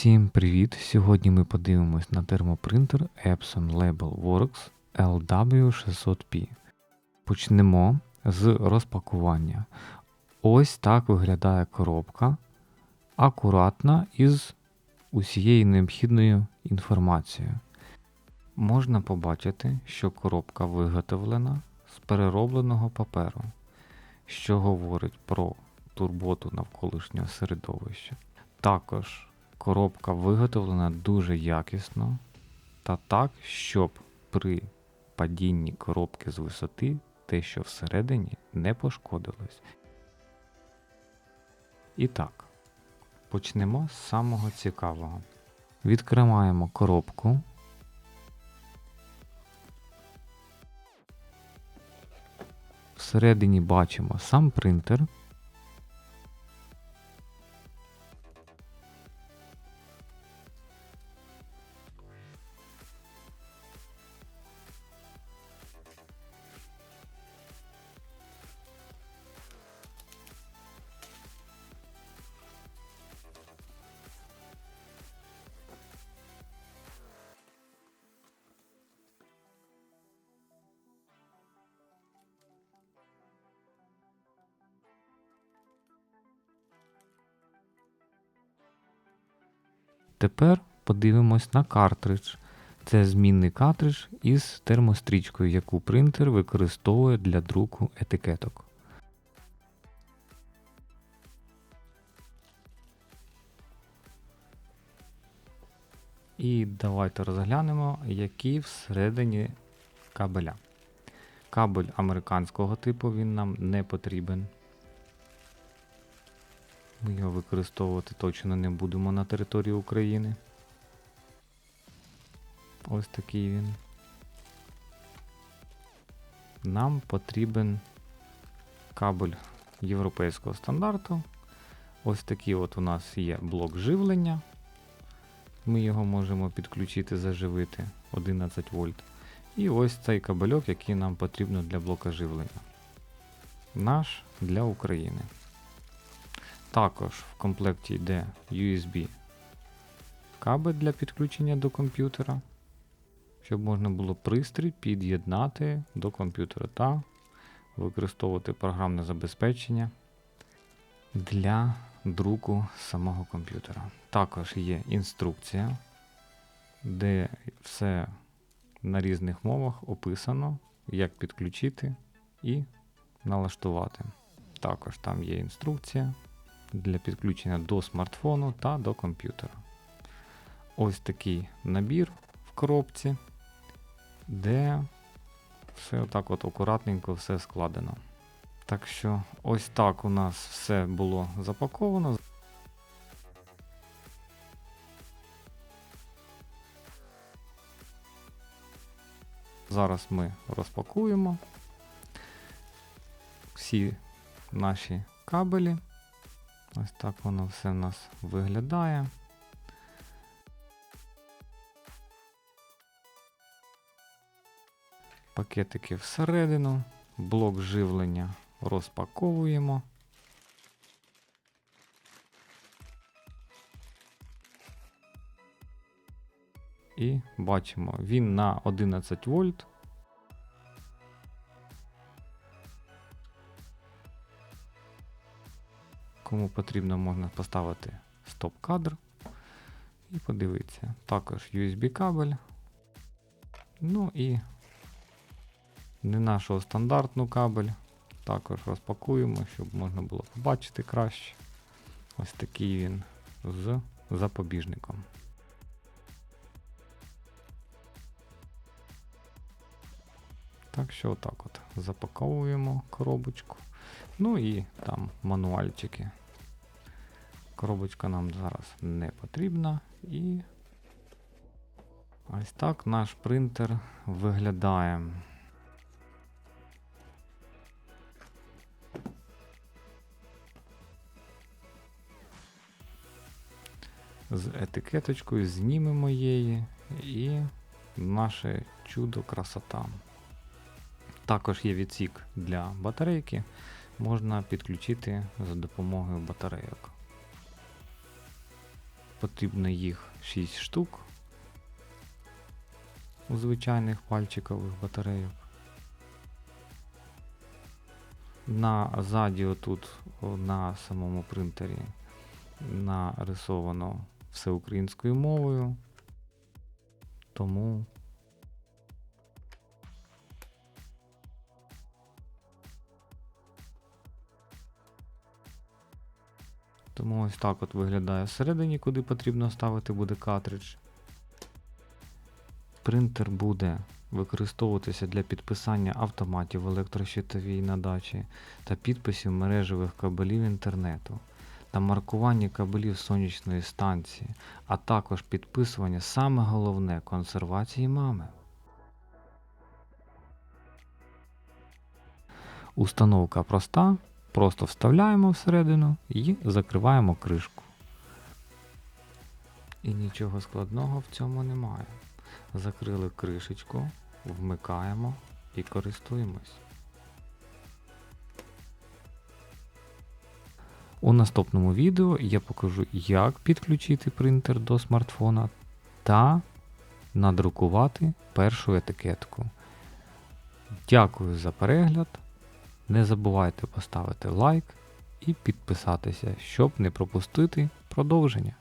Всім привіт! Сьогодні ми подивимось на термопринтер Epson Label Works LW600P. Почнемо з розпакування. Ось так виглядає коробка. Акуратна із усією необхідною інформацією. Можна побачити, що коробка виготовлена з переробленого паперу, що говорить про турботу навколишнього середовища. Також коробка виготовлена дуже якісно та так, щоб при падінні коробки з висоти те, що всередині, не пошкодилось. І так, почнемо з самого цікавого. Відкриваємо коробку. Всередині бачимо сам принтер. Тепер подивимось на картридж. Це змінний картридж із термострічкою, яку принтер використовує для друку етикеток. І давайте розглянемо, які всередині кабеля. Кабель американського типу він нам не потрібен. Ми його використовувати точно не будемо на території України. Ось такий він. Нам потрібен кабель європейського стандарту. Ось такий от у нас є блок живлення. Ми його можемо підключити, заживити 11 вольт. І ось цей кабельок, який нам потрібно для блока живлення. Наш для України. Також в комплекті йде USB кабель для підключення до комп'ютера, щоб можна було пристрій під'єднати до комп'ютера та використовувати програмне забезпечення для друку самого комп'ютера. Також є інструкція, де все на різних мовах описано, як підключити і налаштувати. Також там є інструкція для підключення до смартфону та до комп'ютера. Ось такий набір в коробці, де все отак от акуратненько все складено. Так що ось так у нас все було запаковано. Зараз ми розпакуємо всі наші кабелі. Ось так воно все в нас виглядає. Пакетики всередину, блок живлення розпаковуємо. І бачимо, він на 11 вольт. Кому потрібно, можна поставити стоп-кадр і подивитися. Також USB кабель. Ну і не нашого стандартну кабель. Також розпакуємо, щоб можна було побачити краще. Ось такий він з запобіжником. Так що отак от запаковуємо коробочку. Ну і там мануальчики. Коробочка нам зараз не потрібна. І ось так наш принтер виглядає. З етикеточкою знімемо її і наше чудо красота. Також є відсік для батарейки. Можна підключити за допомогою батарейок. Потрібно їх 6 штук у звичайних пальчикових батарейок. На ззаді отут на самому принтері нарисовано все українською мовою. Тому Тому ось так от виглядає всередині, куди потрібно ставити буде картридж. Принтер буде використовуватися для підписання автоматів в електрощитовій надачі та підписів мережевих кабелів інтернету та маркування кабелів сонячної станції, а також підписування саме головне консервації мами. Установка проста, просто вставляємо всередину і закриваємо кришку. І нічого складного в цьому немає. Закрили кришечку, вмикаємо і користуємось. У наступному відео я покажу, як підключити принтер до смартфона та надрукувати першу етикетку. Дякую за перегляд. Не забувайте поставити лайк і підписатися, щоб не пропустити продовження.